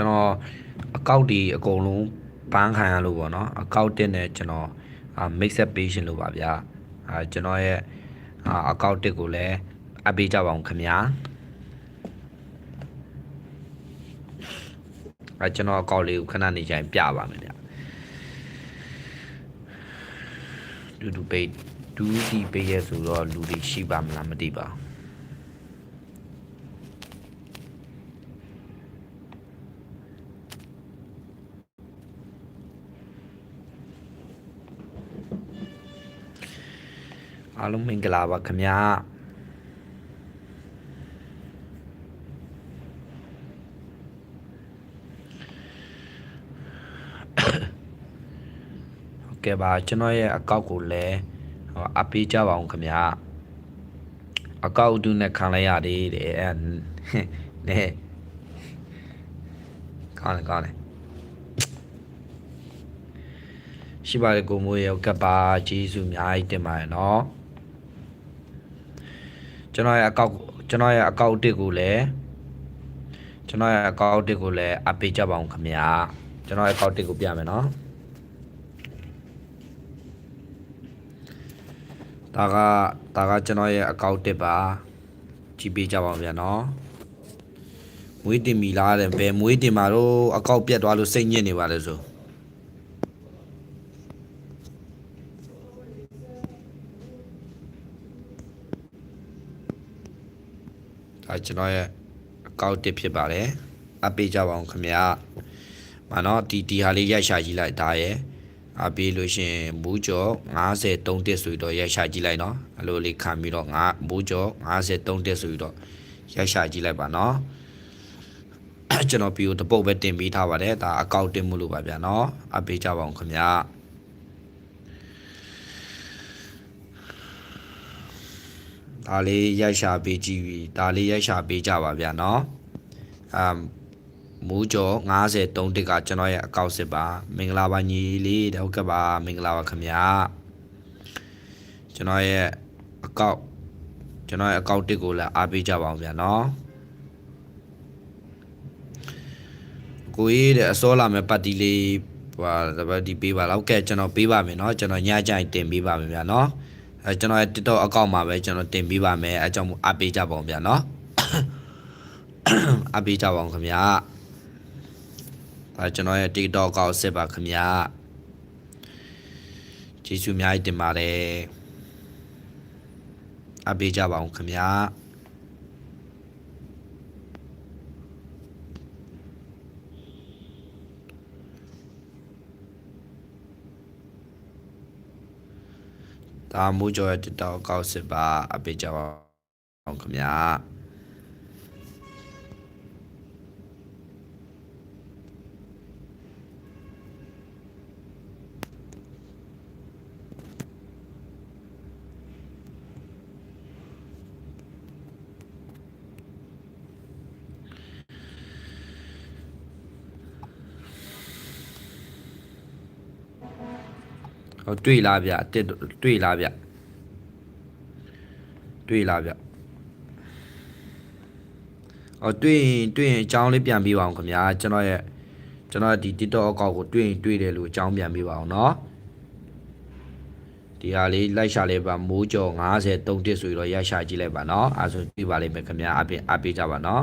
ကျွန်တော်အကောက်ဒီအကုန်လုံးပန်းခံရလို့ပေါ့နော်အကောက်တက်နဲ့ကျွန်တော်အာ mix up ပေးရှင်လို့ပါဗျာအာကျွန်တော်ရဲ့အာအကောက်တက်ကိုလည်းအပ်ပေးကြပါအောင်ခင်ဗျာအဲကျွန်တော်အကောက်လေးကိုခဏနေချိန်ပြပါမယ်ဗျာဒူဒူပေးဒူဒီပေးရဆိုတော့လူတွေရှိပါမလားမသိပါဘူး အားလုံးမင်္ဂလာပါခင်ဗျာဟုတ်ကဲ့ပါကျွန်တော်ရဲ့အကောက်ကိုလည်းဟောအပေးကြပါအောင်ခင်ဗျာအကောက်အတူနဲ့ခံလိုက်ရသေးတယ်အဲနဲကောင်းတယ်ကောင်းတယ်ရှိပါတယ်ကိုမိုးရောကပ်ပါဂျေစုအများကြီးတင်ပါတယ်နော် ကျွန်တော်ရဲ့အကောက်ကျွန်တော်ရဲ့အကောက်တစ်ကိုလည်းကျွန်တော်ရဲ့အကောက်တစ်ကိုလည်းအပေးကြပါအောင်ခင်ဗျာကျွန်တော်ရဲ့အကောက်တစ်ကိုပြမယ်နော်ဒါကဒါကကျွန်တော်ရဲ့အကောက်တစ်ပါကြည့်ပေးကြပါအောင်ဗျာနော်မွေးတင်မီလားတဲ့ဘယ်မွေးတင်မှာတော့အကောက်ပြတ်သွားလို့စိတ်ညစ်နေပါလဲဆို ဒါကျွန်တော်ရဲ့အကောက်တစ်ဖြစ်ပါတယ်အပေးကြပါအောင်ခင်ဗျာမနော်ဒီဒီဟာလေးရိုက်ရှာကြည့်လိုက်ဒါရဲ့အပေးလို့ရှရင်မူးကျော်53တက်ဆိုပြီးတော့ရိုက်ရှာကြည့်လိုက်နော်အဲ့လိုလေးခံပြီးတော့ငါမူးကျော်53တက်ဆိုပြီးတော့ရိုက်ရှာကြည့်လိုက်ပါနော်ကျွန်တော်ဗီဒီယိုတစ်ပုတ်ပဲတင်ပေးထားပါတယ်ဒါအကောက်တင်မှုလို့ပါဗျာနော်အပေးကြပါအောင်ခင်ဗျာ ဒါလေးရိုက်ရှာပေးကြည့်ပြီဒါလေးရိုက်ရှာပေးကြပါဗျာနော်အမ်မူကျော်53တက်ကကျွန်တော်ရဲ့အကောင့်စစ်ပါမင်္ဂလာပါညီလေးတောက်ကပါမင်္ဂလာပါခင်ဗျာကျွန်တော်ရဲ့အကောင့်ကျွန်တော်ရဲ့အကောင့်တစ်ကိုလည်းအားပေးကြပါအောင်ဗျာနော်ကိုကြီးတဲ့အစောလာမဲ့ပတ်တီလေးဟာတပတ်ဒီပေးပါလောက်ကဲကျွန်တော်ပေးပါမယ်နော်ကျွန်တော်ညကြိုင်တင်ပေးပါမယ်ဗျာနော် အဲကျွန်တော်ရဲ့ TikTok အကောင့်မှာပဲကျွန်တော်တင်ပေးပါမယ်အဲကြောင့်မို့အပေးကြပါအောင်ဗျာနော်အပေးကြပါအောင်ခင်ဗျာအဲကျွန်တော်ရဲ့ TikTok အကောင့်စစ်ပါခင်ဗျာကျေးဇူးအများကြီးတင်ပါတယ်အပေးကြပါအောင်ခင်ဗျာ ဒါမိုးကျော်ရဲ့တက်တောက်ကောက်စစ်ပါအပေးကြပါအောင်ခင်ဗျာ ဟောတွေ့လားဗျအတစ်တွေ့လားဗျတွေ့လားဗျဟောတွေ့ရင်တွေ့ရင်အကြောင်းလေးပြန်ပေးပါအောင်ခင်ဗျာကျွန်တော်ရဲ့ကျွန်တော်ဒီ TikTok အကောင့်ကိုတွေ့ရင်တွေ့တယ်လို့အကြောင်းပြန်ပေးပါအောင်เนาะဒီဟာလေးလိုက်ရှာလေးပါမိုးကြော်93တက်ဆိုပြီးတော့ရရှာကြည့်လိုက်ပါเนาะအဲဆိုပြပါလိမ့်မယ်ခင်ဗျာအပြင်အပေးကြပါเนาะ